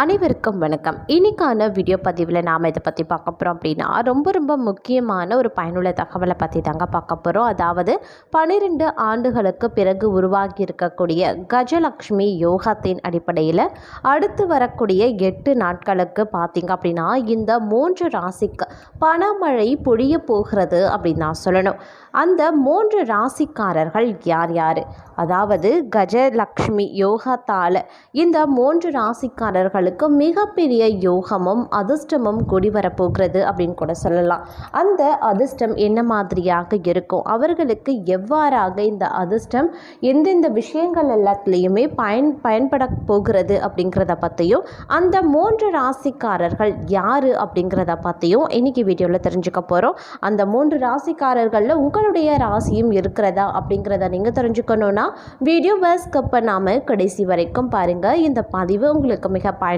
அனைவருக்கும் வணக்கம். இன்னைக்கான வீடியோ பதிவில் நாம் இதை பற்றி பார்க்க போகிறோம் அப்படின்னா ரொம்ப ரொம்ப முக்கியமான ஒரு பயனுள்ள தகவலை பற்றி தாங்க பார்க்க போகிறோம் அதாவது பன்னிரெண்டு ஆண்டுகளுக்கு பிறகு உருவாகி இருக்கக்கூடிய கஜலக்ஷ்மி யோகத்தின் அடிப்படையில் அடுத்து வரக்கூடிய எட்டு நாட்களுக்கு பார்த்தீங்க அப்படின்னா இந்த மூன்று ராசிக்கு பணமழை பொழிய போகிறது அப்படின்னு நான் சொல்லணும். அந்த மூன்று ராசிக்காரர்கள் யார் யார்? அதாவது கஜலக்ஷ்மி யோகத்தால் இந்த மூன்று ராசிக்காரர்கள் ராசிக்காரர்களுக்கு மிகப்பெரிய யோகமும் அதிர்ஷ்டமும் கூடி வரப்போகிறது அப்படின்னு கூட சொல்லலாம். அந்த அதிர்ஷ்டம் என்ன மாதிரியாக இருக்கும்? அவர்களுக்கு எவ்வாறாக இந்த அதிர்ஷ்டம் எந்தெந்த விஷயங்கள் எல்லாத்துலேயுமே பயன் பயன்பட போகிறது அப்படிங்கிறத பற்றியும் அந்த மூன்று ராசிக்காரர்கள் யார் அப்படிங்கிறத பற்றியும் இன்னைக்கு வீடியோவில் தெரிஞ்சுக்க போகிறோம் அந்த மூன்று ராசிக்காரர்களில் உங்களுடைய ராசியும் இருக்கிறதா அப்படிங்கிறத நீங்கள் தெரிஞ்சுக்கணுன்னா வீடியோவை ஸ்கிப் பண்ணாமல் கடைசி வரைக்கும் பாருங்கள் இந்த பதிவு உங்களுக்கு மிக பயன்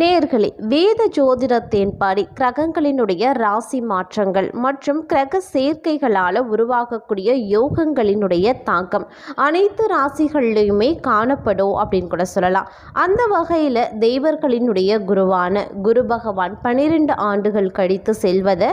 நேர்களே வேத ஜோதிடத்தின்படி கிரகங்களினுடைய ராசி மாற்றங்கள் மற்றும் கிரக சேர்க்கைகளால் உருவாகக்கூடிய யோகங்களினுடைய தாக்கம். அனைத்து ராசிகள்லையுமே காணப்படும் அப்படின்னு கூட சொல்லலாம். அந்த வகையில் தெய்வர்களினுடைய குருவான குரு பகவான் பன்னிரெண்டு ஆண்டுகள் கழித்து செல்வதை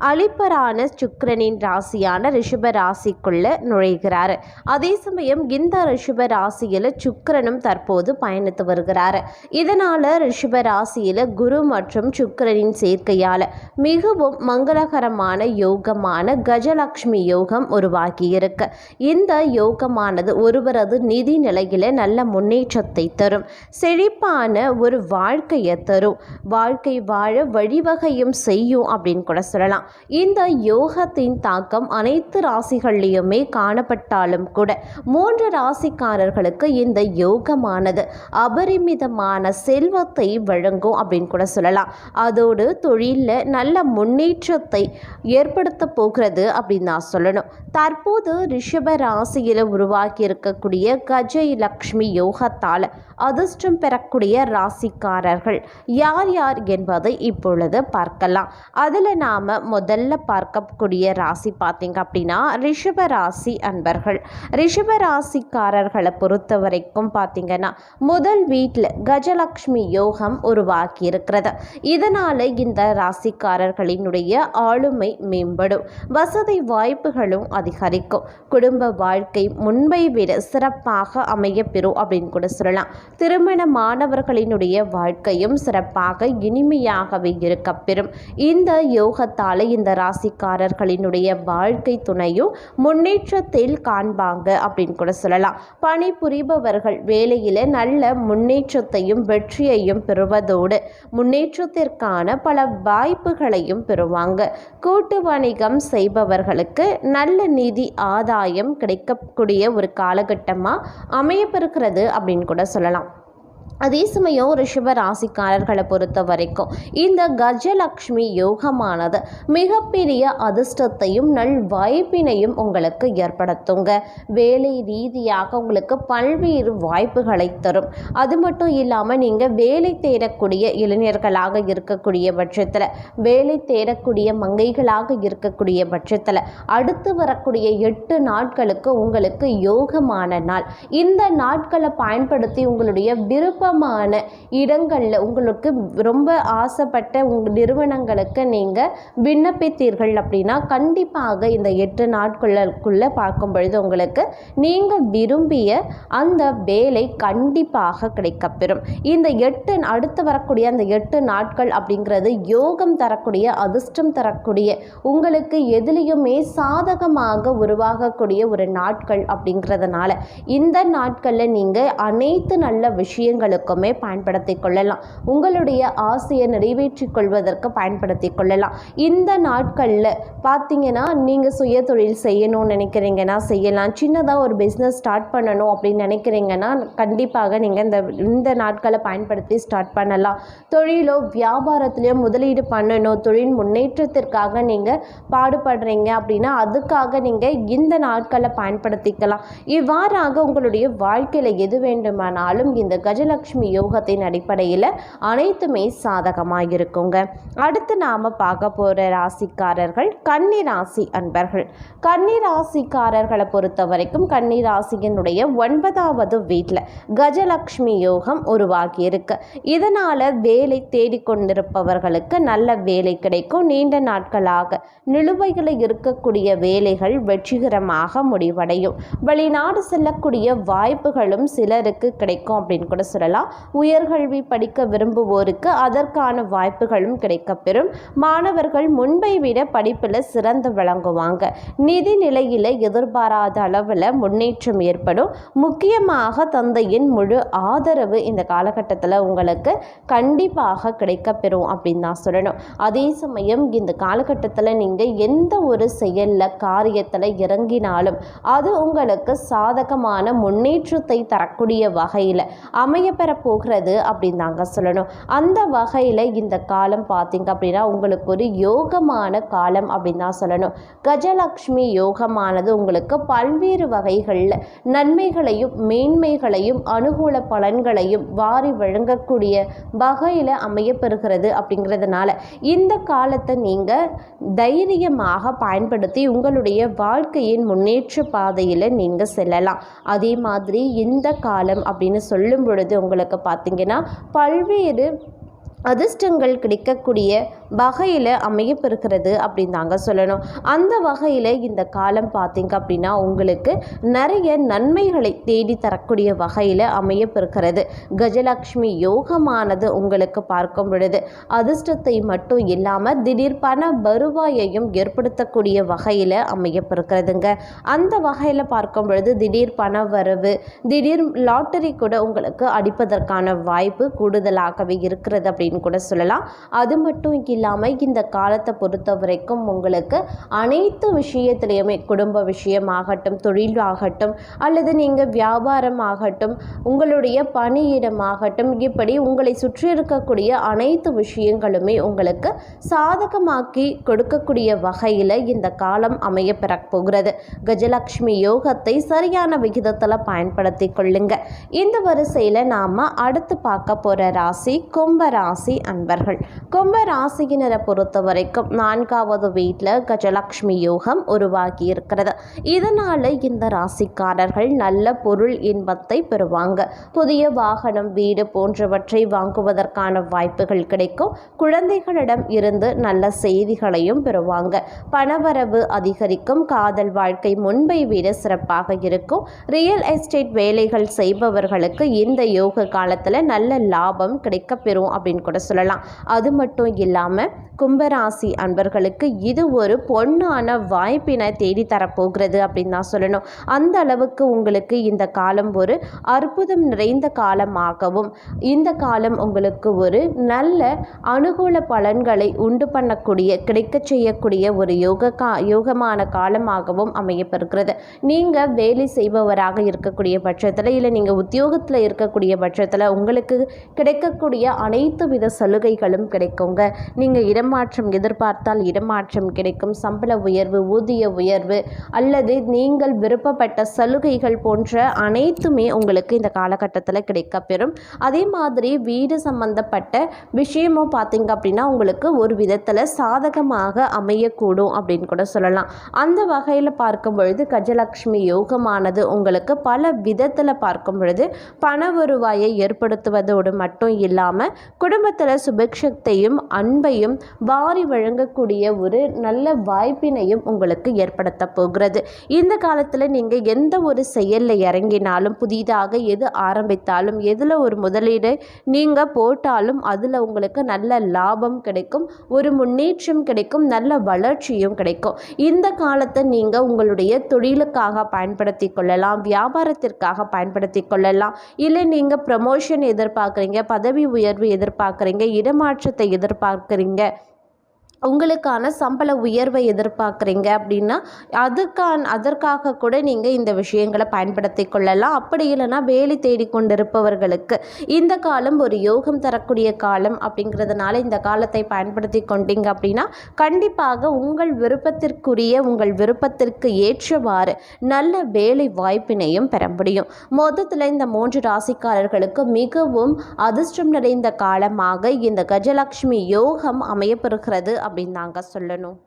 அழிப்பரான சுக்கரனின் ராசியான ரிஷப ராசிக்குள்ள நுழைகிறார். அதே சமயம் இந்த ரிஷப ராசியில் சுக்கரனும் தற்போது பயணித்து வருகிறார். இதனால் ரிஷப ராசியில் குரு மற்றும் சுக்கரனின் சேர்க்கையால் மிகவும் மங்களகரமான யோகமான கஜலக்ஷ்மி யோகம் உருவாகியிருக்கு இந்த யோகமானது ஒருவரது நிதி நிலையில் நல்ல முன்னேற்றத்தை தரும். செழிப்பான ஒரு வாழ்க்கையை தரும். வாழ்க்கை வாழ வழிவகையும் செய்யும் அப்படின்னு கூட சொல்லலாம். இந்த யோகத்தின் தாக்கம் அனைத்து ராசிகள்லேயுமே காணப்பட்டாலும் கூட மூன்று ராசிக்காரர்களுக்கு இந்த யோகமானது அபரிமிதமான செல்வத்தை வழங்கும் அப்படின்னு கூட சொல்லலாம். அதோடு தொழிலில் நல்ல முன்னேற்றத்தை ஏற்படுத்த போகிறது அப்படின்னு நான் சொல்லணும். தற்போது ரிஷப ராசியில் உருவாக்கி இருக்கக்கூடிய கஜ யோகத்தால் அதிர்ஷ்டம் பெறக்கூடிய ராசிக்காரர்கள் யார் யார் என்பதை இப்பொழுது பார்க்கலாம். அதில் நாம் முதல்ல பார்க்கக்கூடிய ராசி பார்த்தீங்க அப்படின்னா ரிஷப ராசி அன்பர்கள். ரிஷப ராசிக்காரர்களை பொறுத்த வரைக்கும் பார்த்தீங்கன்னா முதல் வீட்டில் கஜலக்ஷ்மி யோகம் உருவாக்கி இருக்கிறது இதனால் இந்த ராசிக்காரர்களினுடைய ஆளுமை மேம்படும். வசதி வாய்ப்புகளும் அதிகரிக்கும். குடும்ப வாழ்க்கை முன்பை விட சிறப்பாக அமையப்பெறும் அப்படின்னு கூட சொல்லலாம். திருமணமானவர்களினுடைய வாழ்க்கையும் சிறப்பாக இனிமையாகவே இருக்கப்பெறும். இந்த யோகத்தால் இந்த ராசிக்காரர்களினுடைய வாழ்க்கை துணையும் முன்னேற்றத்தில் காண்பாங்க அப்படின்னு கூட சொல்லலாம். பணிபுரிபவர்கள் வேலையில் நல்ல முன்னேற்றத்தையும் வெற்றியையும் பெறுவதோடு முன்னேற்றத்திற்கான பல வாய்ப்புகளையும் பெறுவாங்க. கூட்டு வணிகம் செய்பவர்களுக்கு நல்ல நிதி ஆதாயம் கிடைக்கக்கூடிய ஒரு காலகட்டமாக அமையப்பெறுகிறது அப்படின்னு கூட சொல்லலாம். அதே சமயம் ரிஷப ராசிக்காரர்களை பொறுத்த வரைக்கும் இந்த கஜலக்ஷ்மி யோகமானது மிகப்பெரிய அதிர்ஷ்டத்தையும் நல் வாய்ப்பினையும் உங்களுக்கு ஏற்படுத்துங்க. வேலை ரீதியாக உங்களுக்கு பல்வேறு வாய்ப்புகளை தரும். அது மட்டும் இல்லாமல் நீங்கள் வேலை தேடக்கூடிய இளைஞர்களாக இருக்கக்கூடிய பட்சத்தில் வேலை தேடக்கூடிய மங்கைகளாக இருக்கக்கூடிய பட்சத்தில் அடுத்து வரக்கூடிய எட்டு நாட்களுக்கு உங்களுக்கு யோகமான நாள். இந்த நாட்களை பயன்படுத்தி உங்களுடைய விருப்ப விருப்பமான இடங்களில் உங்களுக்கு ரொம்ப ஆசைப்பட்ட உங்கள் நிறுவனங்களுக்கு நீங்கள் விண்ணப்பித்தீர்கள் அப்படின்னா கண்டிப்பாக இந்த எட்டு நாட்களுக்குள்ளே பார்க்கும் பொழுது உங்களுக்கு நீங்கள் விரும்பிய அந்த வேலை கண்டிப்பாக கிடைக்கப்பெறும். இந்த எட்டு அடுத்து வரக்கூடிய அந்த எட்டு நாட்கள் அப்படிங்கிறது யோகம் தரக்கூடிய அதிர்ஷ்டம் தரக்கூடிய உங்களுக்கு எதுலேயுமே சாதகமாக உருவாகக்கூடிய ஒரு நாட்கள் அப்படிங்கிறதுனால இந்த நாட்களில் நீங்கள் அனைத்து நல்ல விஷயங்கள் விஷயங்களுக்குமே பயன்படுத்தி கொள்ளலாம். உங்களுடைய ஆசையை நிறைவேற்றிக் கொள்வதற்கு பயன்படுத்தி கொள்ளலாம். இந்த நாட்களில் பார்த்தீங்கன்னா நீங்கள் சுய தொழில் செய்யணும்னு நினைக்கிறீங்கன்னா செய்யலாம். சின்னதாக ஒரு பிஸ்னஸ் ஸ்டார்ட் பண்ணணும் அப்படின்னு நினைக்கிறீங்கன்னா கண்டிப்பாக நீங்கள் இந்த இந்த நாட்களை பயன்படுத்தி ஸ்டார்ட் பண்ணலாம். தொழிலோ வியாபாரத்திலையோ முதலீடு பண்ணணும். தொழில் முன்னேற்றத்திற்காக நீங்கள் பாடுபடுறீங்க அப்படின்னா அதுக்காக நீங்கள் இந்த நாட்களை பயன்படுத்திக்கலாம். இவ்வாறாக உங்களுடைய வாழ்க்கையில் எது வேண்டுமானாலும் இந்த கஜலட்சுமி யோகத்தின் அடிப்படையில் அனைத்துமே சாதகமாக இருக்குங்க அடுத்து நாம் பார்க்க போகிற ராசிக்காரர்கள் கன்னி ராசி அன்பர்கள். கன்னி ராசிக்காரர்களை பொறுத்த வரைக்கும் கன்னி ராசியினுடைய ஒன்பதாவது வீட்டில் கஜலட்சுமி யோகம் உருவாகி இருக்கு இதனால் வேலை தேடிக்கொண்டிருப்பவர்களுக்கு நல்ல வேலை கிடைக்கும். நீண்ட நாட்களாக நிலுவைகளில் இருக்கக்கூடிய வேலைகள் வெற்றிகரமாக முடிவடையும். வெளிநாடு செல்லக்கூடிய வாய்ப்புகளும் சிலருக்கு கிடைக்கும் அப்படின்னு கூட சொல்லலாம் உயர்கல்வி படிக்க விரும்புவோருக்கு அதற்கான வாய்ப்புகளும் கிடைக்கப்பெறும். மாணவர்கள் முன்பை விட படிப்பில் சிறந்து விளங்குவாங்க. நிதி நிலையில் எதிர்பாராத அளவில் முன்னேற்றம் ஏற்படும். முக்கியமாக தந்தையின் முழு ஆதரவு இந்த காலகட்டத்தில் உங்களுக்கு கண்டிப்பாக கிடைக்கப்பெறும் அப்படின்னு தான் சொல்லணும். அதே சமயம் இந்த காலகட்டத்தில் நீங்கள் எந்த ஒரு செயலில் காரியத்தில் இறங்கினாலும் அது உங்களுக்கு சாதகமான முன்னேற்றத்தை தரக்கூடிய வகையில் அமைய அமையப்பெற போகிறது அப்படின்னு தாங்க சொல்லணும். அந்த வகையில் இந்த காலம் பார்த்தீங்க அப்படின்னா உங்களுக்கு ஒரு யோகமான காலம் அப்படின்னு தான் சொல்லணும். கஜலக்ஷ்மி யோகமானது உங்களுக்கு பல்வேறு வகைகளில் நன்மைகளையும் மேன்மைகளையும் அனுகூல பலன்களையும் வாரி வழங்கக்கூடிய வகையில் அமையப்பெறுகிறது அப்படிங்கிறதுனால இந்த காலத்தை நீங்கள் தைரியமாக பயன்படுத்தி உங்களுடைய வாழ்க்கையின் முன்னேற்ற பாதையில் நீங்கள் செல்லலாம். அதே மாதிரி இந்த காலம் அப்படின்னு சொல்லும் பொழுது உங்களுக்கு பார்த்தீங்கன்னா பல்வேறு அதிர்ஷ்டங்கள் கிடைக்கக்கூடிய வகையில் அமையப்பெறுகிறது அப்படின்னு தாங்க சொல்லணும். அந்த வகையில் இந்த காலம் பார்த்தீங்க அப்படின்னா உங்களுக்கு நிறைய நன்மைகளை தேடி தரக்கூடிய வகையில் அமையப்பெறுகிறது கஜலக்ஷ்மி யோகமானது உங்களுக்கு பார்க்கும் பொழுது அதிர்ஷ்டத்தை மட்டும் இல்லாமல் திடீர் பண வருவாயையும் ஏற்படுத்தக்கூடிய வகையில் அமையப்பெறுகிறதுங்க அந்த வகையில் பார்க்கும் பொழுது திடீர் பண வரவு திடீர் லாட்டரி கூட உங்களுக்கு அடிப்பதற்கான வாய்ப்பு கூடுதலாகவே இருக்கிறது அப்படின்னு கூட சொல்லலாம். அது மட்டும் இல்லாமல் இந்த காலத்தை பொறுத்த வரைக்கும் உங்களுக்கு அனைத்து விஷயத்துலையுமே குடும்ப விஷயம் ஆகட்டும் தொழில் ஆகட்டும் அல்லது நீங்கள் வியாபாரம் ஆகட்டும் உங்களுடைய பணியிடமாகட்டும் இப்படி உங்களை சுற்றி இருக்கக்கூடிய அனைத்து விஷயங்களுமே உங்களுக்கு சாதகமாக்கி கொடுக்கக்கூடிய வகையில் இந்த காலம் அமைய போகிறது. கஜலக்ஷ்மி யோகத்தை சரியான விகிதத்தில் பயன்படுத்தி கொள்ளுங்க. இந்த வரிசையில் நாம் அடுத்து பார்க்க போகிற ராசி கும்ப ராசி அன்பர்கள். கும்ப ராசியினரை பொறுத்த வரைக்கும் நான்காவது வீட்டில் கஜலக்ஷ்மி யோகம் உருவாகி இருக்கிறது இதனால் இந்த ராசிக்காரர்கள் நல்ல பொருள் இன்பத்தை பெறுவாங்க. புதிய வாகனம் வீடு போன்றவற்றை வாங்குவதற்கான வாய்ப்புகள் கிடைக்கும். குழந்தைகளிடம் இருந்து நல்ல செய்திகளையும் பெறுவாங்க. பணவரவு அதிகரிக்கும். காதல் வாழ்க்கை முன்பை விட சிறப்பாக இருக்கும். ரியல் எஸ்டேட் வேலைகள் செய்பவர்களுக்கு இந்த யோக காலத்தில் நல்ல லாபம் கிடைக்கப்பெறும் அப்படின்னு கூட சொல்லலாம். அது மட்டும் இல்லாமல் கும்பராசி அன்பர்களுக்கு இது ஒரு பொண்ணான வாய்ப்பினை தேடி தரப்போகிறது அப்படின்னு தான் சொல்லணும். அந்த அளவுக்கு உங்களுக்கு இந்த காலம் ஒரு அற்புதம் நிறைந்த காலமாகவும் இந்த காலம் உங்களுக்கு ஒரு நல்ல அனுகூல பலன்களை உண்டு பண்ணக்கூடிய கிடைக்க செய்யக்கூடிய ஒரு யோக கா யோகமான காலமாகவும் அமையப்பெறுகிறது. நீங்கள் வேலை செய்பவராக இருக்கக்கூடிய பட்சத்தில் இல்லை நீங்கள் உத்தியோகத்தில் இருக்கக்கூடிய பட்சத்தில் உங்களுக்கு கிடைக்கக்கூடிய அனைத்து வித சலுகைகளும் கிடைக்குங்க. நீங்கள் இடமாற்றம் எதிர்பார்த்தால் இடமாற்றம் கிடைக்கும். சம்பள உயர்வு ஊதிய உயர்வு அல்லது நீங்கள் விருப்பப்பட்ட சலுகைகள் போன்ற அனைத்துமே உங்களுக்கு இந்த காலகட்டத்தில் கிடைக்கப்பெறும். அதே மாதிரி வீடு சம்பந்தப்பட்ட விஷயமும் பார்த்தீங்க அப்படின்னா உங்களுக்கு ஒரு விதத்தில் சாதகமாக அமையக்கூடும் அப்படின்னு கூட சொல்லலாம். அந்த வகையில் பார்க்கும் பொழுது கஜலக்ஷ்மி யோகமானது உங்களுக்கு பல விதத்தில் பார்க்கும் பொழுது பண வருவாயை ஏற்படுத்துவதோடு மட்டும் இல்லாமல் குடும்பத்தில் சுபிக்ஷத்தையும் அன்பையும் பொருளையும் வாரி வழங்கக்கூடிய ஒரு நல்ல வாய்ப்பினையும் உங்களுக்கு ஏற்படுத்த போகிறது. இந்த காலத்தில் நீங்கள் எந்த ஒரு செயலில் இறங்கினாலும் புதிதாக எது ஆரம்பித்தாலும் எதில் ஒரு முதலீடு நீங்கள் போட்டாலும் அதில் உங்களுக்கு நல்ல லாபம் கிடைக்கும் ஒரு முன்னேற்றம் கிடைக்கும் நல்ல வளர்ச்சியும் கிடைக்கும். இந்த காலத்தை நீங்கள் உங்களுடைய தொழிலுக்காக பயன்படுத்தி கொள்ளலாம் வியாபாரத்திற்காக பயன்படுத்தி கொள்ளலாம். இல்லை நீங்கள் ப்ரமோஷன் எதிர்பார்க்குறீங்க பதவி உயர்வு எதிர்பார்க்குறீங்க இடமாற்றத்தை எதிர்பார்க்குறீங்க போகிறீங்க உங்களுக்கான சம்பள உயர்வை எதிர்பார்க்குறீங்க அப்படின்னா அதுக்கான் அதற்காக கூட நீங்கள் இந்த விஷயங்களை பயன்படுத்தி கொள்ளலாம். அப்படி இல்லைன்னா வேலை தேடிக்கொண்டிருப்பவர்களுக்கு இந்த காலம் ஒரு யோகம் தரக்கூடிய காலம் அப்படிங்கிறதுனால இந்த காலத்தை பயன்படுத்தி கொண்டீங்க அப்படின்னா கண்டிப்பாக உங்கள் விருப்பத்திற்குரிய உங்கள் விருப்பத்திற்கு ஏற்றவாறு நல்ல வேலை வாய்ப்பினையும் பெற முடியும். மொத்தத்தில் இந்த மூன்று ராசிக்காரர்களுக்கு மிகவும் அதிர்ஷ்டம் நிறைந்த காலமாக இந்த கஜலட்சுமி யோகம் அமையப்பெறுகிறது அப்படின்னு நாங்கள் சொல்லணும்.